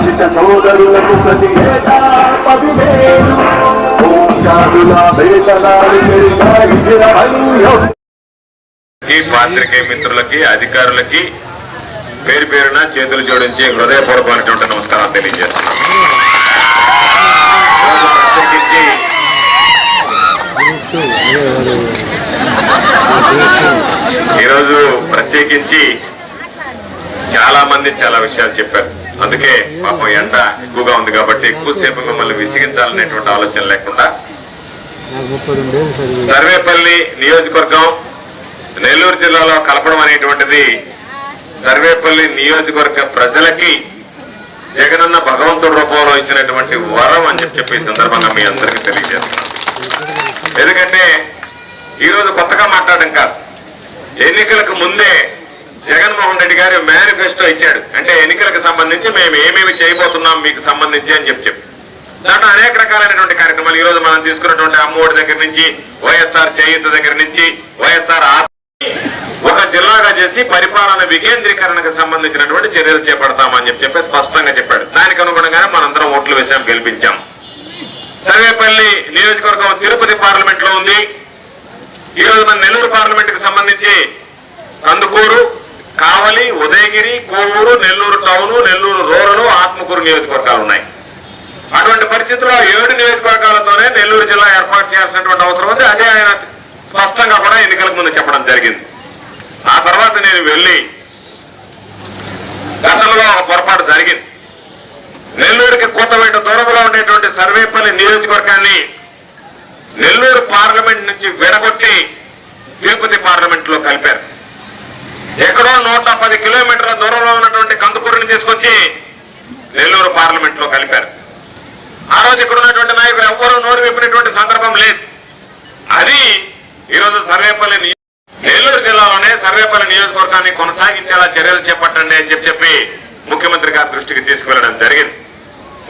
దళిత సోదరులకు ప్రతి ఏటా పదివేలు ఈ పాత్రికేయ మిత్రులకి అధికారులకి పేరు పేరున చేతులు జోడించి హృదయపూర్వకమైనటువంటి నమస్కారం తెలియజేస్తున్నాం. ప్రత్యేకించి ఈరోజు ప్రత్యేకించి చాలా మంది చాలా విషయాలు చెప్పారు. అందుకే పాపం ఎండ ఎక్కువగా ఉంది కాబట్టి ఎక్కువసేపు మిమ్మల్ని విసిగించాలనేటువంటి ఆలోచన లేకుండా సర్వేపల్లి నియోజకవర్గం నెల్లూరు జిల్లాలో కలపడం అనేటువంటిది సర్వేపల్లి నియోజకవర్గ ప్రజలకి జగనన్న భగవంతుడి రూపంలో ఇచ్చినటువంటి వరం అని చెప్పి ఈ సందర్భంగా మీ అందరికీ తెలియజేస్తున్నాను. ఎందుకంటే ఈరోజు కొత్తగా మాట్లాడడం కాదు. ఎన్నికలకు ముందే జగన్మోహన్ రెడ్డి గారు మేనిఫెస్టో ఇచ్చాడు. అంటే ఎన్నికలకు సంబంధించి మేము ఏమేమి చేయబోతున్నాం మీకు సంబంధించి అని చెప్పి చెప్పి. దాంట్లో అనేక రకాలైనటువంటి కార్యక్రమాలు. ఈ రోజు మనం తీసుకున్నటువంటి అమ్మఒడి దగ్గర నుంచి వైఎస్ఆర్ చేయూత దగ్గర నుంచి వైఎస్ఆర్ ఒక జిల్లాగా చేసి పరిపాలన వికేంద్రీకరణకు సంబంధించినటువంటి చర్యలు చేపడతామని చెప్పి చెప్పి స్పష్టంగా చెప్పాడు. దానికి అనుగుణంగానే మనందరం ఓట్లు వేసాం గెలిపించాం. సర్వేపల్లి నియోజకవర్గం తిరుపతి పార్లమెంట్లో ఉంది. ఈ రోజు మన నెల్లూరు పార్లమెంట్కి సంబంధించి కందుకూరు కావలి ఉదయగిరి కోవూరు నెల్లూరు టౌన్ నెల్లూరు రూరలు ఆత్మకూరు నియోజకవర్గాలు ఉన్నాయి. అటువంటి పరిస్థితుల్లో ఏడు నియోజకవర్గాలతోనే నెల్లూరు జిల్లా ఏర్పాటు చేయాల్సినటువంటి అవసరం ఉంది. అదే ఆయన స్పష్టంగా కూడా ఎన్నికలకు ముందు చెప్పడం జరిగింది. ఆ తర్వాత నేను వెళ్ళి గతంలో ఒక పొరపాటు జరిగింది. నెల్లూరుకి కూతవేట దూరంలో ఉండేటువంటి సర్వేపల్లి నియోజకవర్గాన్ని నెల్లూరు పార్లమెంట్ నుంచి విడగొట్టి తిరుపతి పార్లమెంట్లో కలిపారు ఎక్కడో నూట పది కిలోమీటర్ల దూరంలో ఉన్నటువంటి కందుకూరుని తీసుకొచ్చి నెల్లూరు పార్లమెంట్లో కలిపారు. ఆ రోజు ఇక్కడ ఉన్నటువంటి నాయకులు ఎవ్వరూ నోరు విప్పినటువంటి సందర్భం లేదు. అది ఈరోజు సర్వేపల్లి నెల్లూరు జిల్లాలోనే సర్వేపల్లి నియోజకవర్గాన్ని కొనసాగించేలా చర్యలు చేపట్టండి అని చెప్పి చెప్పి ముఖ్యమంత్రి గారి దృష్టికి తీసుకువెళ్ళడం జరిగింది.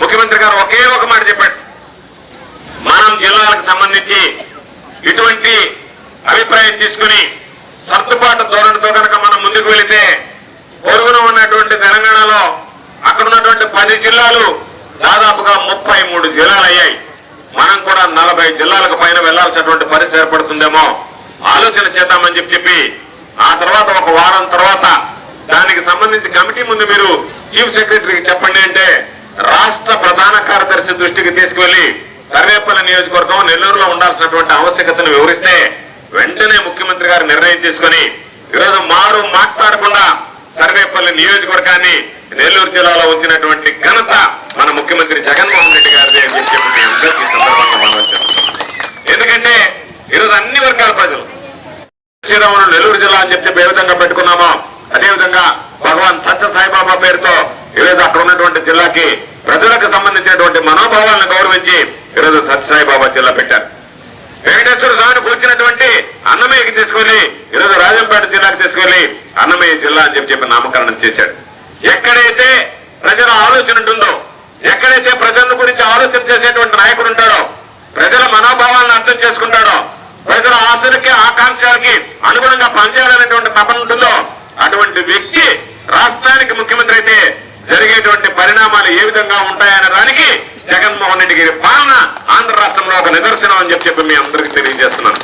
ముఖ్యమంత్రి గారు ఒకే ఒక మాట చెప్పాడు మనం జిల్లాలకు సంబంధించి ఇటువంటి అభిప్రాయం తీసుకుని సర్దుబాటు ధోరణితో కనుక మనం ముందుకు వెళితే పొరుగున ఉన్నటువంటి తెలంగాణలో అక్కడ ఉన్నటువంటి పది జిల్లాలు దాదాపుగా ముప్పై మూడు జిల్లాలు అయ్యాయి. మనం కూడా నలభై జిల్లాలకు పైన వెళ్ళాల్సినటువంటి పరిస్థితి ఏర్పడుతుందేమో ఆలోచన చేద్దామని చెప్పి చెప్పి ఆ తర్వాత ఒక వారం తర్వాత దానికి సంబంధించి కమిటీ ముందు మీరు చీఫ్ సెక్రటరీకి చెప్పండి అంటే రాష్ట్ర ప్రధాన కార్యదర్శి దృష్టికి తీసుకువెళ్ళి సర్వేపల్లి నియోజకవర్గం నెల్లూరులో ఉండాల్సినటువంటి ఆవశ్యకతను వివరిస్తే వెంటనే ముఖ్యమంత్రి గారు నిర్ణయం తీసుకొని ఈరోజు మారు మాట్లాడకుండా సర్వేపల్లి నియోజకవర్గాన్ని నెల్లూరు జిల్లాలో ఉంచినటువంటి ఘనత మన ముఖ్యమంత్రి జగన్మోహన్ రెడ్డి గారిదే అని చెప్పి అందరికీ ఈ సందర్భంగా మనం ఎందుకంటే ఈరోజు అన్ని వర్గాల ప్రజలు శ్రీరాములు నెల్లూరు జిల్లా అని చెప్పి ఏ విధంగా పెట్టుకున్నామో అదే విధంగా భగవాన్ సత్య సాయిబాబా పేరుతో ఈరోజు అక్కడ ఉన్నటువంటి జిల్లాకి ప్రజలకు సంబంధించినటువంటి మనోభావాలను గౌరవించి ఈరోజు సత్య సాయిబాబా జిల్లా పెట్టారు. వెంకటేశ్వర స్వామిని కూర్చున్నటువంటి అన్నమయ్యకి తీసుకొని ఈరోజు రాజంపేట జిల్లాకి తీసుకెళ్ళి అన్నమయ్య జిల్లా అని చెప్పి చెప్పి నామకరణం చేశాడు. ఎక్కడైతే ప్రజల ఆలోచన ఉంటుందో ఎక్కడైతే ప్రజల గురించి ఆలోచన చేసేటువంటి నాయకుడు ఉంటాడో ప్రజల మనోభావాలను అర్థం చేసుకుంటాడో ప్రజల ఆశలకి ఆకాంక్షలకి అనుగుణంగా పనిచేయాలనేటువంటి తపన ఉంటుందో అటువంటి వ్యక్తి రాష్ట్రానికి ముఖ్యమంత్రి అయితే జరిగేటువంటి పరిణామాలు ఏ విధంగా ఉంటాయనే దానికి జగన్మోహన్ రెడ్డి గారి పాలన ఆంధ్ర రాష్ట్రంలో ఒక నిదర్శనం అని చెప్పి చెప్పి మీ అందరికీ తెలియజేస్తున్నాను.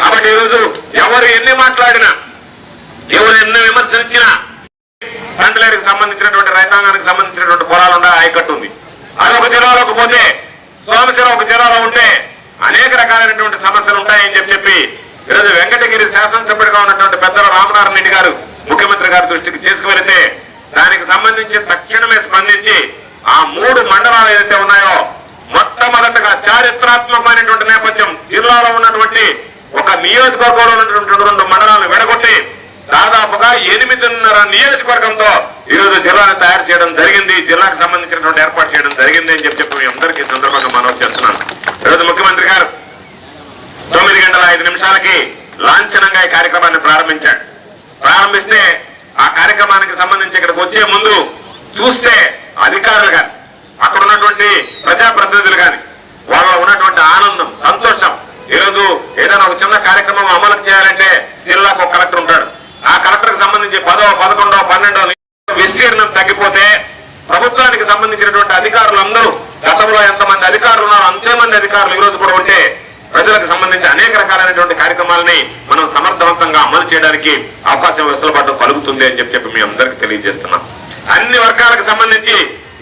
కాబట్టి ఈరోజు ఎవరు ఎన్ని మాట్లాడినా ఎవరు ఎన్ని విమర్శించినా తండ్రులకి సంబంధించినటువంటి రైతాంగానికి సంబంధించినటువంటి పొలాలు ఉన్నాయి ఆయకట్టు ఉంది. అది ఒక జిల్లాలోకి పోతే సోమశిల ఒక జిల్లాలో ఉంటే అనేక రకాలైనటువంటి సమస్యలు ఉంటాయని చెప్పి చెప్పి ఈరోజు వెంకటగిరి శాసనసభ్యుడిగా ఉన్నటువంటి పెద్దల రామనారాయణ రెడ్డి గారు ముఖ్యమంత్రి గారి దృష్టికి తీసుకువెళితే దానికి సంబంధించి తక్షణమే ఆ మూడు మండలాలు ఏదైతే ఉన్నాయో మొట్టమొదటగా చారిత్రాత్మకమైనటువంటి నేపథ్యం జిల్లాలో ఉన్నటువంటి ఒక నియోజకవర్గంలో ఉన్నటువంటి రెండు మండలాలను విడగొట్టి దాదాపుగా ఎనిమిదిన్నర నియోజకవర్గంతో ఈ రోజు జిల్లాను తయారు చేయడం జరిగింది. జిల్లాకు సంబంధించినటువంటి ఏర్పాటు చేయడం జరిగింది అని చెప్పి చెప్పి మీ అందరికీ సందర్భంగా మనం చేస్తున్నాను. ఈరోజు ముఖ్యమంత్రి గారు తొమ్మిది గంటల ఐదు నిమిషాలకి లాంఛనంగా ఈ కార్యక్రమాన్ని ప్రారంభించాడు ప్రారంభిస్తే ఆ కార్యక్రమానికి సంబంధించి ఇక్కడికి వచ్చే ముందు చూస్తే ప్రజాప్రతినిధులు కానీ వాళ్ళ ఉన్నటువంటి ఆనందం సంతోషం ఈరోజు ఏదైనా ఒక చిన్న కార్యక్రమం అమలు చేయాలంటే జిల్లాకు ఒక కలెక్టర్ ఉంటాడు. ఆ కలెక్టర్కి సంబంధించి పదవ పదకొండవ పన్నెండవ విస్తీర్ణం తగ్గిపోతే ప్రభుత్వానికి సంబంధించినటువంటి అధికారులందరూ గతంలో ఎంతమంది అధికారులు ఉన్నారో అంతేమంది అధికారులు ఈరోజు కూడా ఉంటే ప్రజలకు సంబంధించి అనేక రకాలైనటువంటి కార్యక్రమాలని మనం సమర్థవంతంగా అమలు చేయడానికి అవకాశం వెసులుబాటు కలుగుతుంది అని చెప్పి చెప్పి మీ అందరికీ తెలియజేస్తున్నాం. అన్ని వర్గాలకు సంబంధించి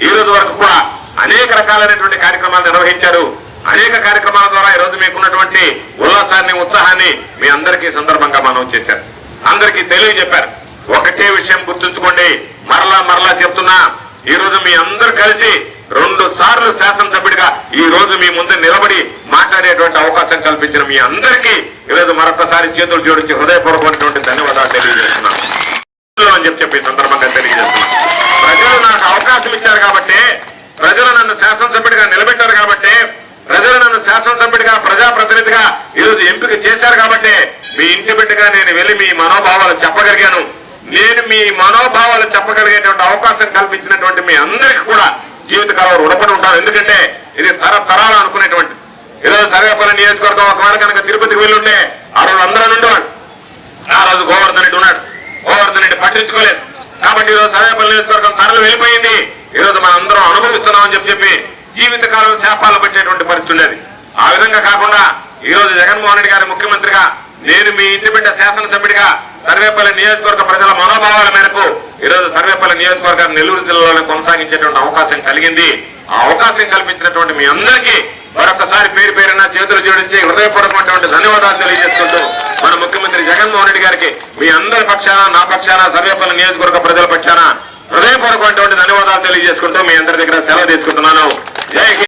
ఈ రోజు వరకు కూడా అనేక రకాలైనటువంటి కార్యక్రమాలు నిర్వహించారు. అనేక కార్యక్రమాల ద్వారా ఈ రోజు మీకున్నటువంటి ఉల్లాసాన్ని ఉత్సాహాన్ని మీ అందరికీ సందర్భంగా మనం చేశారు. అందరికీ తెలియజెప్పారు. ఒకటే విషయం గుర్తుంచుకోండి. మరలా మరలా చెప్తున్నా ఈ రోజు మీ అందరు కలిసి రెండు సార్లు శాసనసభ్యుడిగా ఈ రోజు మీ ముందు నిలబడి మాట్లాడేటువంటి అవకాశం కల్పించిన మీ అందరికీ ఈరోజు మరొకసారి చేతులు జోడించి హృదయపూర్వకమైనటువంటి ధన్యవాదాలు తెలియజేస్తున్నాను. అని చెప్పి చెప్పి సందర్భంగా తెలియజేస్తున్నాను ప్రజలు నాకు అవకాశం ఇచ్చారు కాబట్టి ప్రజలు నన్ను శాసనసభ్యుడిగా నిలబెట్టారు కాబట్టి ప్రజలు నన్ను శాసనసభ్యుడిగా ప్రజాప్రతినిధిగా ఈరోజు ఎంపిక చేశారు కాబట్టి మీ ఇంటి బిడ్డగా నేను వెళ్ళి మీ మనోభావాలు చెప్పగలిగాను. నేను మీ మనోభావాలు చెప్పగలిగేటువంటి అవకాశం కల్పించినటువంటి మీ అందరికీ కూడా జీవితకాలం రుణపడి ఉంటాను. ఎందుకంటే ఇది తరతరాలు అనుకునేటువంటి ఈరోజు సర్వేపల్లి నియోజకవర్గం ఒకవేళ కనుక తిరుపతికి వెళ్ళుంటే ఆ రోజు అందరూ ఉండేవాడు ఆ రోజు గోవర్ధన్ రెడ్డి ఉన్నాడు. గోవర్ధన్ రెడ్డి పట్టించుకోలేదు. కాబట్టి ఈరోజు రోజు సర్వేపల్లి నియోజకవర్గం తరలి వెళ్ళిపోయింది. ఈ రోజు మనం అందరం అనుభవిస్తున్నామని చెప్పి చెప్పి జీవితకాలం శాపాలు పెట్టేటువంటి పరిస్థితి ఉండేది. ఆ విధంగా కాకుండా ఈరోజు జగన్మోహన్ రెడ్డి గారి ముఖ్యమంత్రిగా నేను మీ ఇంటి బిడ్డ శాసనసభ్యుడిగా సర్వేపల్లి నియోజకవర్గ ప్రజల మనోభావాల మేరకు ఈ రోజు సర్వేపల్లి నియోజకవర్గాన్ని నెల్లూరు జిల్లాలో కొనసాగించేటువంటి అవకాశం కలిగింది. ఆ అవకాశం కల్పించినటువంటి మీ అందరికీ మరొకసారి పేరు పేరున చేతులు జోడించి హృదయపూర్వకమైనటువంటి ధన్యవాదాలు తెలియజేసుకుంటూ మన ముఖ్యమంత్రి జగన్మోహన్ రెడ్డి గారికి మీ అందరి పక్షాన నా పక్షాన సర్వేపల్లి నియోజకవర్గ ప్రజల పక్షాన హృదయపూర్వకమైనటువంటి ధన్యవాదాలు తెలియజేసుకుంటూ మీ అందరి దగ్గర సెలవు తీసుకుంటున్నాను. జై